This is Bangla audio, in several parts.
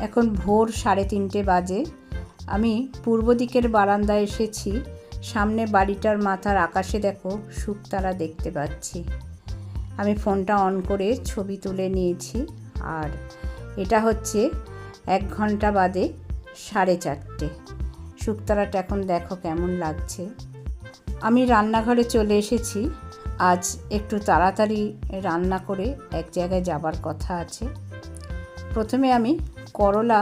এখন ভোর সাড়ে তিনটে বাজে। আমি পূর্ব দিকের বারান্দায় এসেছি। সামনে বাড়িটার মাথার আকাশে দেখো শুকতারা দেখতে পাচ্ছি। আমি ফোনটা অন করে ছবি তুলে নিয়েছি। আর এটা হচ্ছে এক ঘণ্টা বাদে সাড়ে চারটে। শুকতারাটা এখন দেখো কেমন লাগছে। আমি রান্নাঘরে চলে এসেছি। আজ একটু তাড়াতাড়ি রান্না করে এক জায়গায় যাবার কথা আছে। প্রথমে আমি করলা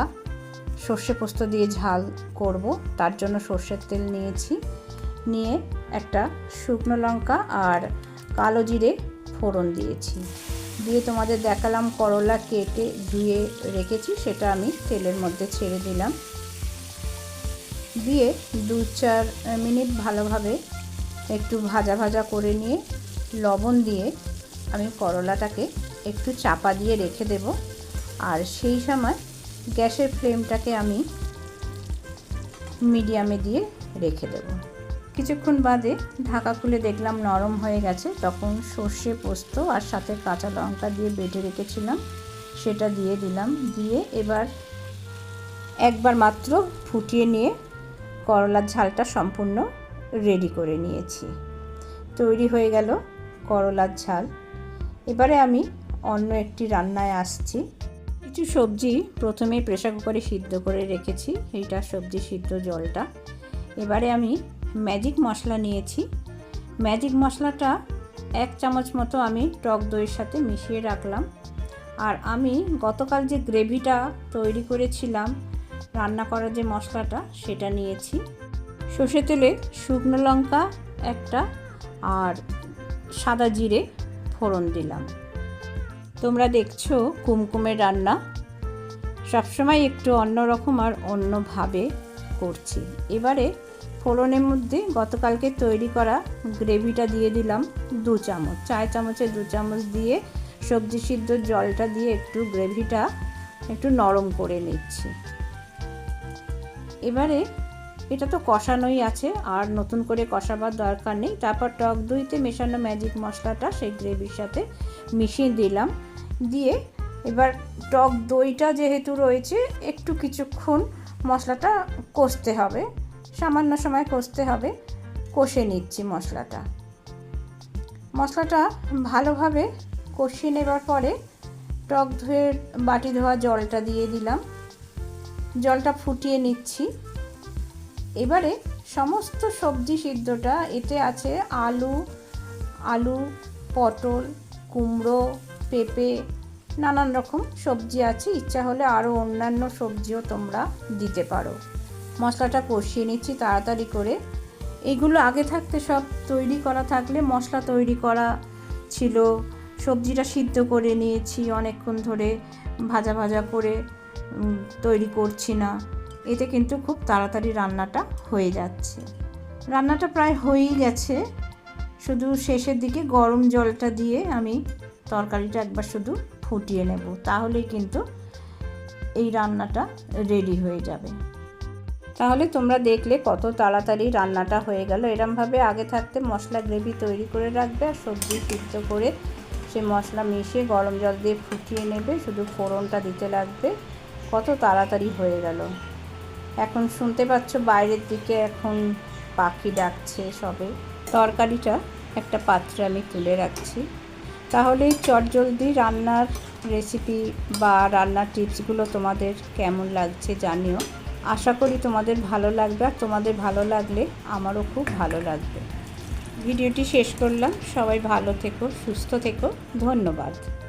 সর্ষে পোস্ত দিয়ে ঝাল করব। তার জন্য সর্ষের তেল নিয়েছি। নিয়ে একটা শুকনো লঙ্কা আর কালো জিরে ফোড়ন দিয়েছি। দিয়ে তোমাদের দেখালাম করলা কেটে ধুয়ে রেখেছি, সেটা আমি তেলের মধ্যে ছেড়ে দিলাম। দিয়ে দু চার মিনিট ভালোভাবে একটু ভাজা ভাজা করে নিয়ে লবণ দিয়ে আমি করলাটাকে একটু চাপা দিয়ে রেখে দেব। আর সেই সময় গ্যাসের ফ্লেমটাকে আমি মিডিয়ামে দিয়ে রেখে দেব। কিছুক্ষণ বাদে ঢাকা খুলে দেখলাম নরম হয়ে গেছে। তখন সর্ষে পোস্ত আর সাথে কাঁচা লঙ্কা দিয়ে বেটে রেখেছিলাম। সেটা দিয়ে দিলাম। দিয়ে এবার একবার মাত্র ফুটিয়ে নিয়ে করলার ঝালটা সম্পূর্ণ রেডি করে নিয়েছি। তৈরি হয়ে গেল করলার ঝাল। এবারে আমি অন্য একটি রান্নায় আসছি। কিছু সবজি প্রথমে প্রেশার কুকারে সিদ্ধ করে রেখেছি, এইটা সবজি সিদ্ধ জলটা। এবারে আমি ম্যাজিক মশলা নিয়েছি। ম্যাজিক মশলাটা এক চামচ মতো আমি টক দইয়ের সাথে মিশিয়ে রাখলাম। আর আমি গতকাল যে গ্রেভিটা তৈরি করেছিলাম, রান্না করার যে মশলাটা, সেটা নিয়েছি। সর্ষে তেলে শুকনো লঙ্কা একটা আর সাদা জিরে ফোড়ন দিলাম। তোমরা দেখছ কুমকুমের রান্না? সবসময় একটু অন্যরকম আর অন্যভাবে করছি। এবারে ফোড়নের মধ্যে গতকালকে তৈরি করা গ্রেভিটা দিয়ে দিলাম দু চামচ। চায় চামচে দু চামচ দিয়ে সবজি সিদ্ধ জলটা দিয়ে একটু গ্রেভিটা একটু নরম করে নিচ্ছি। এবারে এটা তো কষানোই আছে, আর নতুন করে কষাবার দরকার নেই। তারপর টক দইতে মেশানো ম্যাজিক মশলাটা সেই গ্রেভির সাথে মিশিয়ে দিলাম। দিয়ে এবার টক দইটা যেহেতু রয়েছে, একটু কিছুক্ষণ মশলাটা কষতে হবে। সামান্য সময় কষতে হবে। কষে নিচ্ছি মশলাটা। মশলাটা ভালোভাবে কষিয়ে নেবার পরে টক ধুয়ে বাটি ধোয়া জলটা দিয়ে দিলাম। জলটা ফুটিয়ে নিচ্ছি। এবারে সমস্ত সবজি সিদ্ধটা, এতে আছে আলু আলু, পটল, কুমড়ো পেঁপে, নানান রকম সবজি আছে। ইচ্ছা হলে আরও অন্যান্য সবজিও তোমরা দিতে পারো। মশলাটা কষিয়ে নিচ্ছি তাড়াতাড়ি করে। এগুলো আগে থাকতে সব তৈরি করা থাকলে মশলা তৈরি করা ছিল। সবজিটা সিদ্ধ করে নিয়েছি, অনেকক্ষণ ধরে ভাজা ভাজা করে তৈরি করছি না। এতে কিন্তু খুব তাড়াতাড়ি রান্নাটা হয়ে যাচ্ছে। রান্নাটা প্রায় হয়েই গেছে। শুধু শেষের দিকে গরম জলটা দিয়ে আমি তরকারিটা একবার শুধু ফুটিয়ে নেব তাহলেই কিন্তু এই রান্নাটা রেডি হয়ে যাবে। তাহলে তোমরা দেখলে কত তাড়াতাড়ি রান্নাটা হয়ে গেল। এরমভাবে আগে থাকতে মশলা গ্রেভি তৈরি করে রাখবে আর সবজি সিদ্ধ করে সে মশলা মিশিয়ে গরম জল দিয়ে ফুটিয়ে নেবে, শুধু ফোড়নটা দিতে লাগবে। কত তাড়াতাড়ি হয়ে গেল। এখন শুনতে পাচ্ছ বাইরের দিকে এখন পাখি ডাকছে সবে। তরকারিটা একটা পাত্রে আমি তুলে রাখছি। তাহলে চটজলদি রান্নার রেসিপি বা রান্নার টিপসগুলো তোমাদের কেমন লাগছে জানিও। আশা করি তোমাদের ভালো লাগবে আর তোমাদের ভালো লাগলে আমারও খুব ভালো লাগবে। ভিডিওটি শেষ করলাম। সবাই ভালো থেকো, সুস্থ থেকো। ধন্যবাদ।